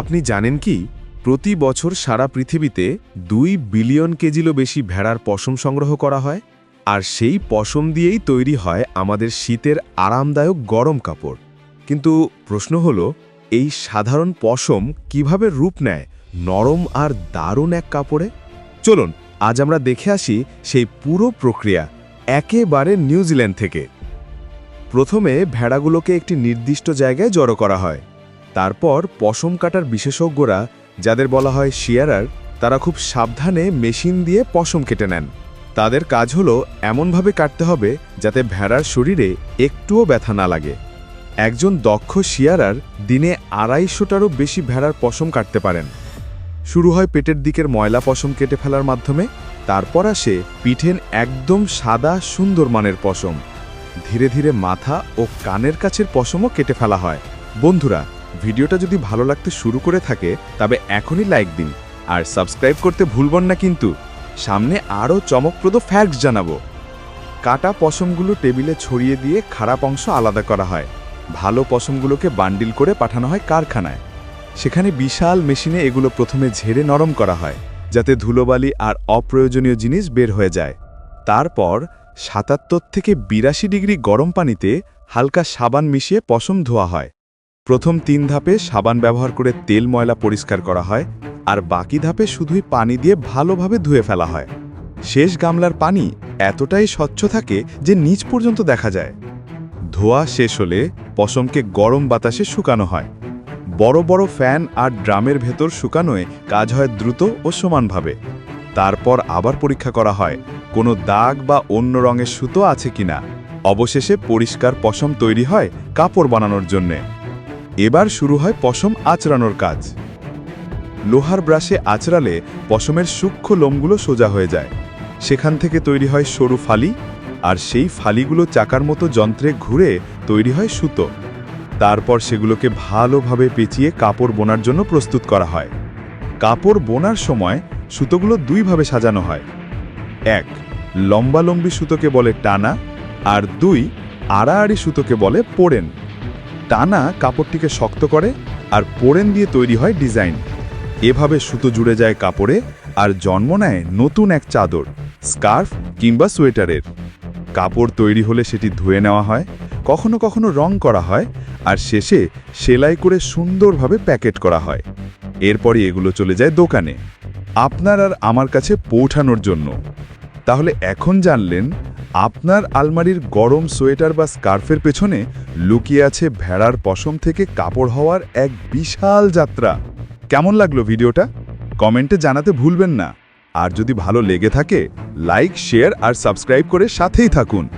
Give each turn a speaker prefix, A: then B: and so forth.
A: আপনি জানেন কি, প্রতি বছর সারা পৃথিবীতে দুই বিলিয়ন কেজিরও বেশি ভেড়ার পশম সংগ্রহ করা হয়, আর সেই পশম দিয়েই তৈরি হয় আমাদের শীতের আরামদায়ক গরম কাপড়। কিন্তু প্রশ্ন হলো, এই সাধারণ পশম কীভাবে রূপ নেয়? নরম আর দারুণ এক কাপড়ে? চলুন, আজ আমরা দেখে আসি সেই পুরো প্রক্রিয়া একেবারে নিউজিল্যান্ড থেকে। প্রথমে ভেড়াগুলোকে একটি নির্দিষ্ট জায়গায় জড়ো করা হয়। তারপর পশম কাটার বিশেষজ্ঞরা, যাদের বলা হয় শিয়ারার, তারা খুব সাবধানে মেশিন দিয়ে পশম কেটে নেন। তাদের কাজ হলো এমনভাবে কাটতে হবে যাতে ভেড়ার শরীরে একটুও ব্যথা না লাগে। একজন দক্ষ শিয়ারার দিনে আড়াইশোটারও বেশি ভেড়ার পশম কাটতে পারেন। শুরু হয় পেটের দিকের ময়লা পশম কেটে ফেলার মাধ্যমে, তারপর আসে পিঠেন একদম সাদা সুন্দর মানের পশম। ধীরে ধীরে মাথা ও কানের কাছের পশমও কেটে ফেলা হয়। বন্ধুরা ভিডিওটা যদি ভালো লাগতে শুরু করে থাকে, তবে এখনই লাইক দিন। আর সাবস্ক্রাইব করতে ভুলবেন না কিন্তু। সামনে আরও চমকপ্রদ ফ্যাক্টস জানাব। কাটা পশমগুলো টেবিলে ছড়িয়ে দিয়ে খারাপ অংশ আলাদা করা হয়। ভালো পশমগুলোকে বান্ডিল করে পাঠানো হয় কারখানায়। সেখানে বিশাল মেশিনে এগুলো প্রথমে ঝেড়ে নরম করা হয়, যাতে ধুলোবালি আর অপ্রয়োজনীয় জিনিস বের হয়ে যায়। তারপর সাতাত্তর থেকে বিরাশি ডিগ্রি গরম পানিতে হালকা সাবান মিশিয়ে পশম ধোয়া হয়। প্রথম তিন ধাপে সাবান ব্যবহার করে তেল ময়লা পরিষ্কার করা হয়, আর বাকি ধাপে শুধুই পানি দিয়ে ভালোভাবে ধুয়ে ফেলা হয়। শেষ গামলার পানি এতটাই স্বচ্ছ থাকে যে নিচ পর্যন্ত দেখা যায়। ধোয়া শেষ হলে পশমকে গরম বাতাসে শুকানো হয়। বড় বড় ফ্যান আর ড্রামের ভেতর শুকানোয় কাজ হয় দ্রুত ও সমানভাবে। তারপর আবার পরীক্ষা করা হয়, কোনো দাগ বা অন্য রঙের সুতো আছে কিনা। অবশেষে পরিষ্কার পশম তৈরি হয় কাপড় বানানোর জন্যে। এবার শুরু হয় পশম আঁচড়ানোর কাজ। লোহার ব্রাশে আঁচড়ালে পশমের সূক্ষ্ম লোমগুলো সোজা হয়ে যায়। সেখান থেকে তৈরি হয় সরু ফালি, আর সেই ফালিগুলো চাকার মতো যন্ত্রে ঘুরে তৈরি হয় সুতো। তারপর সেগুলোকে ভালোভাবে পেঁচিয়ে কাপড় বোনার জন্য প্রস্তুত করা হয়। কাপড় বোনার সময় সুতোগুলো দুইভাবে সাজানো হয়। এক, লম্বালম্বি সুতোকে বলে টানা, আর দুই, আড়াআড়ি সুতোকে বলে পোড়েন। টানা কাপড়টিকে শক্ত করে আর পোড়েন দিয়ে তৈরি হয় ডিজাইন। এভাবে সুতো জুড়ে যায় কাপড়ে আর জন্ম নেয় নতুন এক চাদর, স্কার্ফ কিংবা সোয়েটারের। কাপড় তৈরি হলে সেটি ধুয়ে নেওয়া হয়, কখনো কখনো রং করা হয় আর শেষে সেলাই করে সুন্দরভাবে প্যাকেট করা হয়। এরপরই এগুলো চলে যায় দোকানে। আপনার আর আমার কাছে পৌঁছানোর জন্য। তাহলে এখন জানলেন আপনার আলমারির গরম সোয়েটার বা স্কার্ফের পেছনে লুকিয়ে আছে ভেড়ার পশম থেকে কাপড় হওয়ার এক বিশাল যাত্রা। কেমন লাগল ভিডিওটা? কমেন্টে জানাতে ভুলবেন না। আর যদি ভালো লেগে থাকে, লাইক, শেয়ার আর সাবস্ক্রাইব করে সাথেই থাকুন।